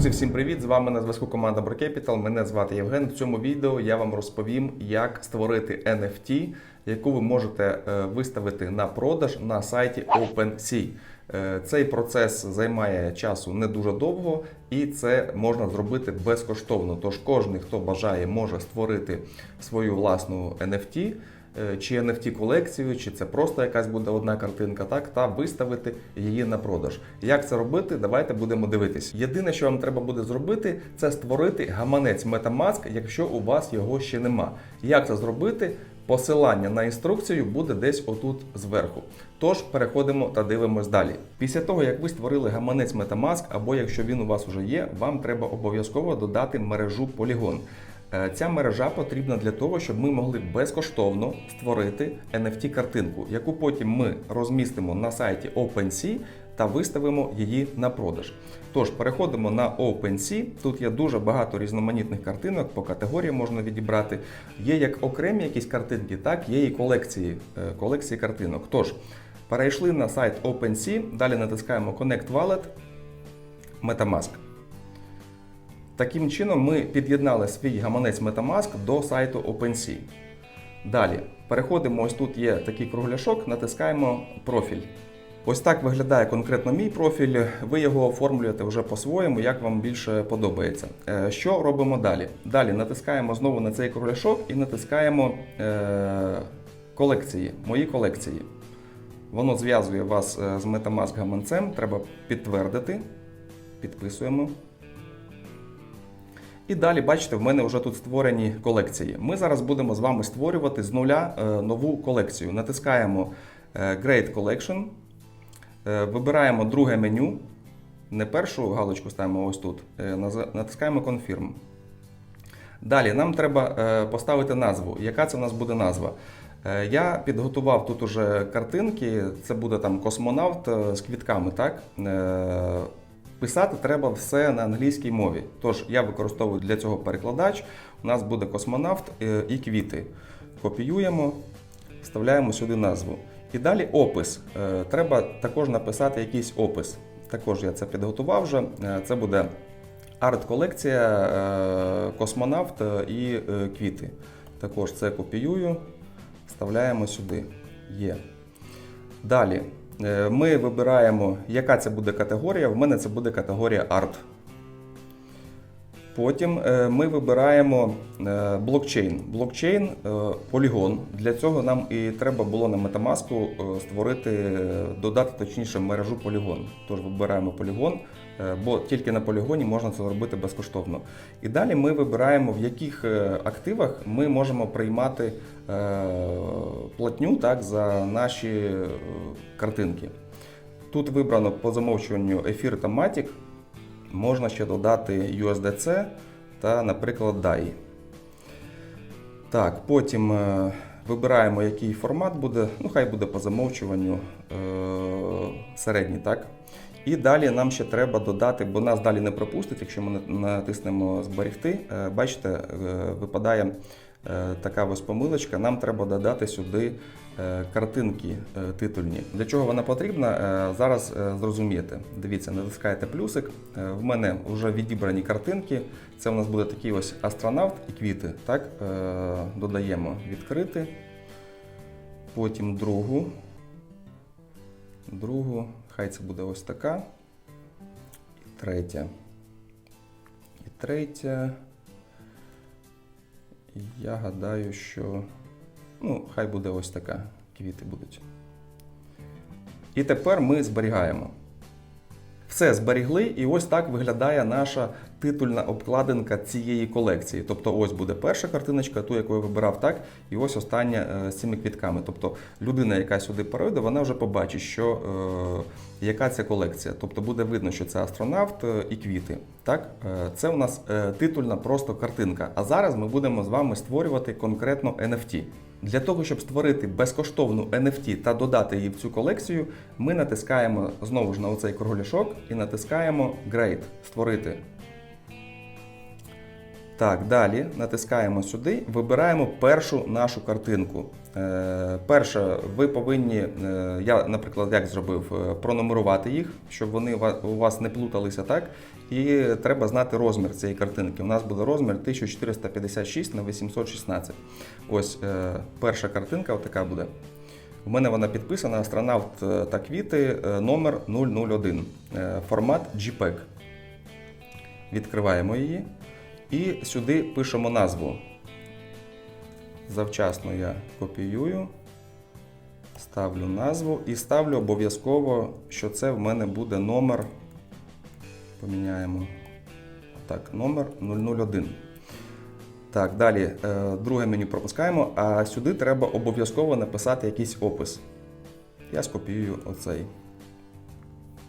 Друзі, всім привіт! З вами на зв'язку команда Capital. Мене звати Євген. В цьому відео я вам розповім, як створити NFT, яку ви можете е, виставити на продаж на сайті OpenSea. Е, Цей процес займає часу не дуже довго, і це можна зробити безкоштовно. Тож кожен, хто бажає, може створити свою власну NFT. Е, Чи NFT колекцію, чи це просто якась буде одна картинка, так та виставити її на продаж. Як це робити? Давайте будемо дивитись. Єдине, що вам треба буде зробити, це створити гаманець MetaMask, якщо у вас його ще нема. Як це зробити? Посилання на інструкцію буде десь отут зверху. Тож переходимо та дивимось далі. Після того, як ви створили гаманець MetaMask, або якщо він у вас вже є, вам треба обов'язково додати мережу Polygon. Е, Ця мережа потрібна для того, щоб ми могли безкоштовно створити NFT-картинку, яку потім ми розмістимо на сайті OpenSea та виставимо її на продаж. Тож переходимо на OpenSea. Тут є дуже багато різноманітних картинок, по категорії можна відібрати. Є як окремі якісь картинки, так є і колекції, е, колекції картинок. Тож перейшли на сайт OpenSea, далі натискаємо Connect Wallet, MetaMask. Таким чином ми під'єднали свій гаманець MetaMask до сайту OpenSea. Далі переходимо, ось тут є такий кругляшок, натискаємо профіль. Ось так виглядає конкретно мій профіль. Ви його оформлюєте вже по-своєму, як вам більше подобається. Е, Що робимо далі? Далі натискаємо знову на цей кругляшок і натискаємо е, колекції, мої колекції. Воно зв'язує вас е, з MetaMask гаманцем. Треба підтвердити. Підписуємо. І далі, бачите, в мене вже тут створені колекції. Ми зараз будемо з вами створювати з нуля е, нову колекцію. Натискаємо е, Great Collection, е, вибираємо друге меню. Не першу галочку ставимо ось тут. Натискаємо Confirm. Далі нам треба поставити назву. Яка це у нас буде назва? Я підготував тут уже картинки. Це буде там космонавт з квітками. так? Писати треба все на англійській мові. Тож я використовую для цього перекладач. У нас буде космонавт е, і квіти. Копіюємо, вставляємо сюди назву. І далі опис. Е, Треба також написати якийсь опис. Також я це підготував вже. Е, Це буде арт-колекція, космонавт і квіти. Також це копіюю, вставляємо сюди. Є. Далі ми вибираємо, яка це буде категорія. В мене це буде категорія арт. Потім е, ми вибираємо е, блокчейн. Блокчейн е, полігон. Для цього нам і треба було на Metamask е, створити, е, додати точніше мережу полігон. Тож вибираємо полігон, е, бо тільки на полігоні можна це зробити безкоштовно. І далі ми вибираємо, в яких е, активах ми можемо приймати е, платню так, за наші е, картинки. Тут вибрано по замовчуванню ефір та Matic. Можна ще додати USDC та, наприклад, DAI. Так, потім е, вибираємо, який формат буде. Ну, хай буде по замовчуванню е, середній, так? І далі нам ще треба додати, бо нас далі не пропустить, якщо ми натиснемо зберегти. Е, Бачите, е, випадає е, така ось помилочка. Нам треба додати сюди картинки титульні. Для чого вона потрібна? Зараз зрозумієте. Дивіться, натискаєте плюсик. В мене вже відібрані картинки. Це у нас буде такий ось астронавт і квіти. Так, додаємо відкрити. Потім другу. Другу, хай це буде ось така. І третя. І третя. Я гадаю, що. Ну, хай буде ось така. Квіти будуть. І тепер ми зберігаємо. Все зберігли, і ось так виглядає наша титульна обкладинка цієї колекції. Тобто, ось буде перша картиночка, ту, яку я вибирав, так, і ось остання е, з цими квітками. Тобто людина, яка сюди перейде, вона вже побачить, що е, яка це колекція. Тобто буде видно, що це астронавт е, і квіти. Так? Е, це у нас титульна просто картинка. А зараз ми будемо з вами створювати конкретно NFT. Для того, щоб створити безкоштовну NFT та додати її в цю колекцію, ми натискаємо знову ж на оцей кругляшок і натискаємо Great створити. Так, далі натискаємо сюди, вибираємо першу нашу картинку. Е, перше, ви повинні, е, я, наприклад, як зробив, е, пронумерувати їх, щоб вони у вас не плуталися, так? І треба знати розмір цієї картинки. У нас буде розмір 1456 на 816. Ось е, перша картинка, отака буде. У мене вона підписана астронавт е, та квіти е, номер 001. Е, Формат JPEG. Відкриваємо її і сюди пишемо назву. Завчасно я копіюю, ставлю назву і ставлю обов'язково, що це в мене буде номер. Поміняємо. Так, номер 001. Так, далі е, друге меню пропускаємо, а сюди треба обов'язково написати якийсь опис. Я скопіюю оцей.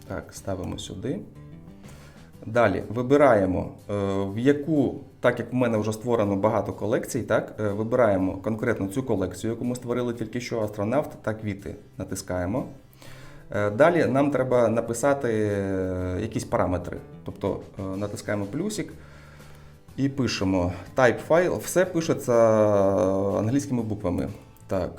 Так, ставимо сюди. Далі вибираємо, е, в яку, так як в мене вже створено багато колекцій, так, е, вибираємо конкретно цю колекцію, яку ми створили тільки що астронавт та квіти. Натискаємо. Е, Далі нам треба написати якісь параметри. Тобто натискаємо плюсик і пишемо type файл. Все пишеться англійськими буквами. Так,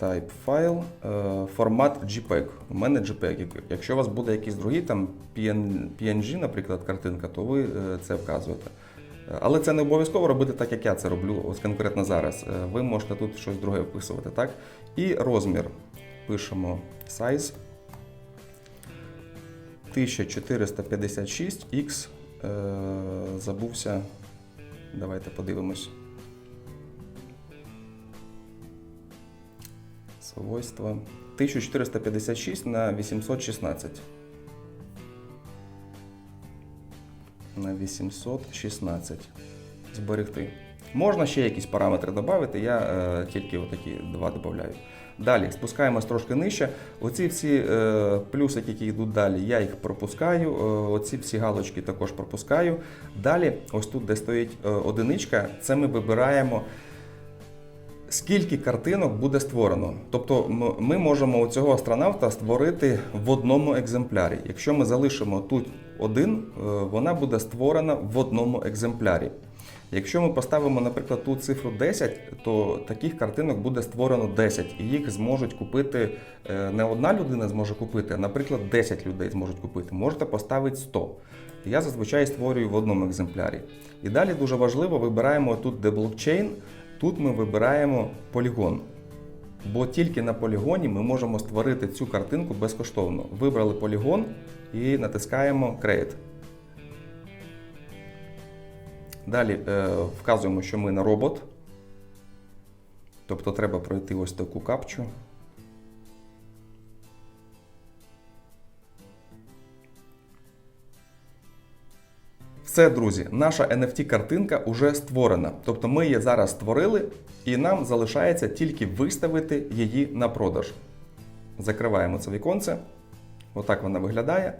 type файл, е, формат JPEG. У мене JPEG. Якщо у вас буде якийсь другий, там PNG, наприклад, картинка, то ви е, це вказуєте. Е, Але це не обов'язково робити так, як я це роблю ось конкретно зараз. Ви можете тут щось друге вписувати, так? І розмір. Пишемо size 1456X. Е, забувся. Давайте подивимось. Свойства. 1456 на 816. На 816. Зберегти. Можна ще якісь параметри додати, я е, тільки отакі два додаю. Далі спускаємось трошки нижче. Оці всі е, плюсики, які йдуть далі, я їх пропускаю. Е, оці всі галочки також пропускаю. Далі, ось тут, де стоїть е, одиничка, це ми вибираємо. Скільки картинок буде створено? Тобто ми можемо цього астронавта створити в одному екземплярі. Якщо ми залишимо тут один, е, вона буде створена в одному екземплярі. Якщо ми поставимо, наприклад, тут цифру 10, то таких картинок буде створено 10, і їх зможуть купити е, не одна людина зможе купити, а, наприклад, 10 людей зможуть купити. Можете поставити 100. Я зазвичай створюю в одному екземплярі. І далі дуже важливо вибираємо тут, де блокчейн. Тут ми вибираємо полігон. Бо тільки на полігоні ми можемо створити цю картинку безкоштовно. Вибрали полігон і натискаємо Create. Далі е, вказуємо, що ми на робот. Тобто треба пройти ось таку капчу. Все, друзі, наша NFT-картинка вже створена. Тобто ми її зараз створили, і нам залишається тільки виставити її на продаж. Закриваємо це віконце. Отак вона виглядає.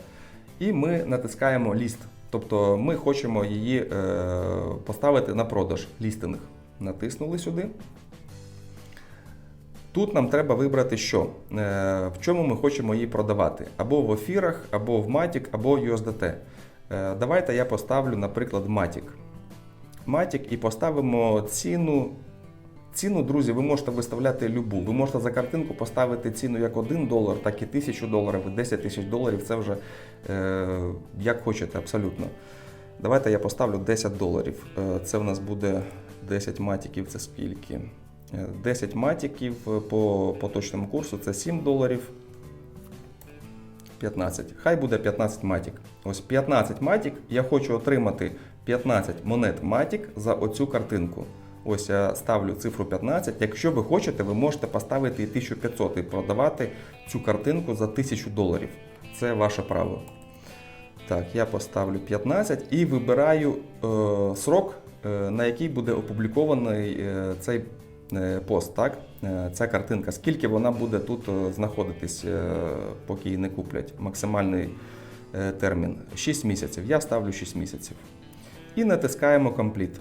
І ми натискаємо ліст. Тобто ми хочемо її е, поставити на продаж лістинг. Натиснули сюди. Тут нам треба вибрати, що е, в чому ми хочемо її продавати: або в ефірах, або в Matic, або USDT. Е, давайте я поставлю, наприклад, Matic. Matic і поставимо ціну. Ціну, друзі, ви можете виставляти любу. Ви можете за картинку поставити ціну як 1 долар, так і 1000 доларів, 10 тисяч доларів. Це вже е, як хочете, абсолютно. Давайте я поставлю 10 доларів. Е, це в нас буде 10 матіків, це скільки? Е, 10 матіків по поточному курсу це 7 доларів. 15. Хай буде 15 матік. Ось 15 матік. Я хочу отримати 15 монет матік за оцю картинку. Ось я ставлю цифру 15. Якщо ви хочете, ви можете поставити і 1500 і продавати цю картинку за 1000 доларів. Це ваше право. Так, я поставлю 15 і вибираю е, срок, е, на який буде опублікований е, цей пост, так? Е, ця картинка. Скільки вона буде тут е, знаходитись, е, поки її не куплять. Максимальний е, термін 6 місяців. Я ставлю 6 місяців. І натискаємо Complete.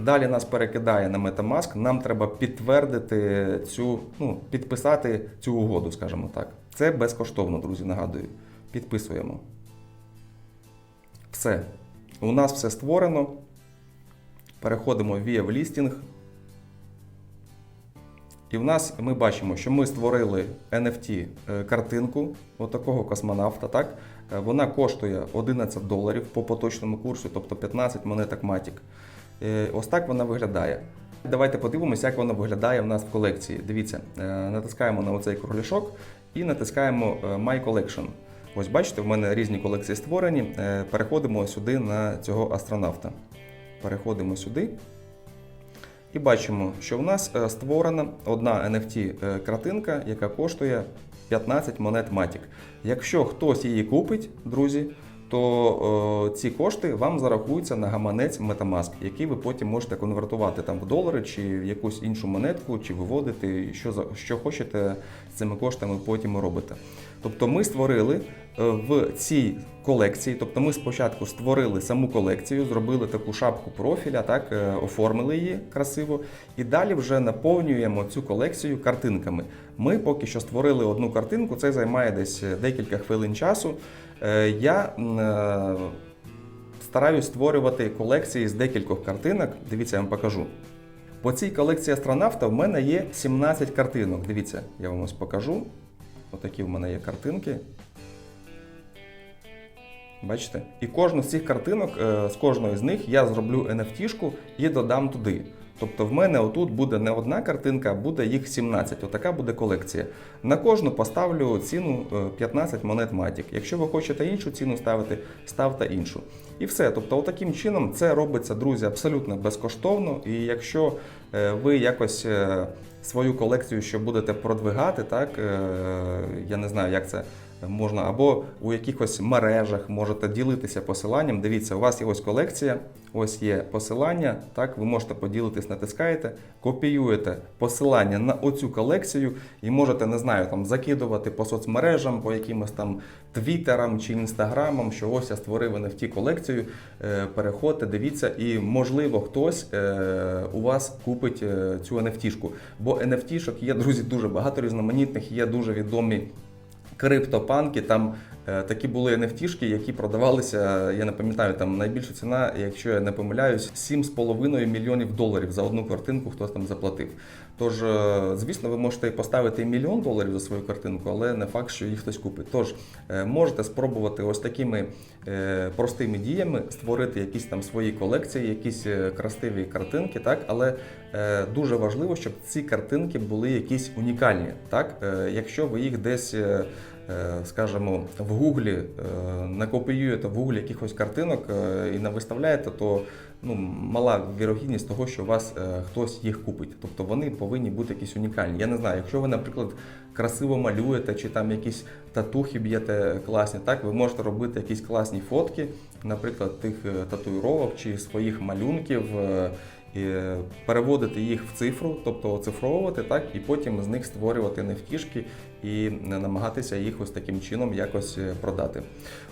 Далі нас перекидає на Metamask. Нам треба підтвердити цю, ну, підписати цю угоду, скажімо так. Це безкоштовно, друзі, нагадую. Підписуємо. Все. У нас все створено. Переходимо в в лістінг. І в нас ми бачимо, що ми створили NFT е, отакого космонавта. Так? Е, Вона коштує 11 доларів по поточному курсу, тобто 15 монеток Matic. Е, Ось так вона виглядає. Давайте подивимося, як вона виглядає в нас в колекції. Дивіться, натискаємо на оцей кругляшок і натискаємо My Collection. Ось бачите, в мене різні колекції створені. Переходимо сюди на цього астронавта. Переходимо сюди. І бачимо, що в нас е, створена одна NFT е, яка коштує 15 монет Matic. Якщо хтось її купить, друзі, то е, ці кошти вам зарахуються на гаманець Metamask, який ви потім можете конвертувати там в долари чи в якусь іншу монетку, чи виводити, що, що хочете з цими коштами потім робите. Тобто ми створили е, в цій колекції, тобто ми спочатку створили саму колекцію, зробили таку шапку профіля, так, е, оформили її красиво, і далі вже наповнюємо цю колекцію картинками. Ми поки що створили одну картинку, це займає десь е, декілька хвилин часу. Я стараюсь створювати колекції з декількох картинок. Дивіться, я вам покажу. По цій колекції астронавта в мене є 17 картинок. Дивіться, я вам ось покажу. Отакі в мене є картинки. Бачите? І кожну з цих картинок, е, з кожної з них я зроблю NFT-шку і додам туди. Тобто в мене отут буде не одна картинка, а буде їх 17. Отака буде колекція. На кожну поставлю ціну е, 15 монет Matic. Якщо ви хочете іншу ціну ставити, ставте іншу. І все. Тобто, таким чином це робиться, друзі, абсолютно безкоштовно. І якщо е, ви якось е, свою колекцію, що будете продвигати, так? Е, я не знаю, як це можна, або у якихось мережах можете ділитися посиланням. Дивіться, у вас є ось колекція, ось є посилання. Так, ви можете поділитись, натискаєте, копіюєте посилання на оцю колекцію і можете, не знаю, там закидувати по соцмережам, по якимось там твіттерам чи інстаграмам, що ось я створив NFT колекцію. Е, Переходьте, дивіться, і можливо хтось е, у вас купить е, цю NFT-шку. Бо NFT-шок є, друзі, дуже багато різноманітних, є дуже відомі криптопанки. Там е, такі були NFT-шки, які продавалися, я не пам'ятаю, там найбільша ціна, якщо я не помиляюсь, 7,5 мільйонів доларів за одну картинку хтось там заплатив. Тож, е, звісно, ви можете поставити мільйон доларів за свою картинку, але не факт, що їх хтось купить. Тож е, можете спробувати ось такими простими діями створити якісь там свої колекції, якісь красиві картинки, так, але дуже важливо, щоб ці картинки були якісь унікальні. Так? Е, Якщо ви їх десь. е, е, Скажімо, в Гуглі е, накопіюєте в Гуглі якихось картинок е, і навиставляєте, то ну, мала вірогідність того, що у вас е, хтось їх купить. Тобто вони повинні бути якісь унікальні. Я не знаю, якщо ви, наприклад, красиво малюєте чи там якісь татухи б'єте класні, так ви можете робити якісь класні фотки, наприклад, тих е, татуїровок чи своїх малюнків. Е, переводити їх в цифру, тобто оцифровувати, так, і потім з них створювати нефтішки і намагатися їх ось таким чином якось е, продати.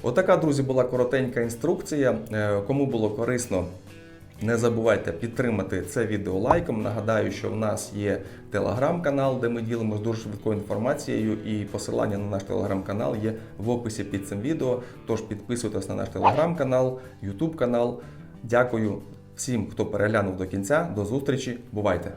Отака, друзі, була коротенька інструкція. Е, Кому було корисно, не забувайте підтримати це відео лайком. Нагадаю, що в нас є телеграм-канал, де ми ділимося дуже швидкою інформацією, і посилання на наш телеграм-канал є в описі під цим відео. Тож підписуйтесь на наш телеграм-канал, ютуб канал. Дякую всім, хто переглянув до кінця. До зустрічі. Бувайте!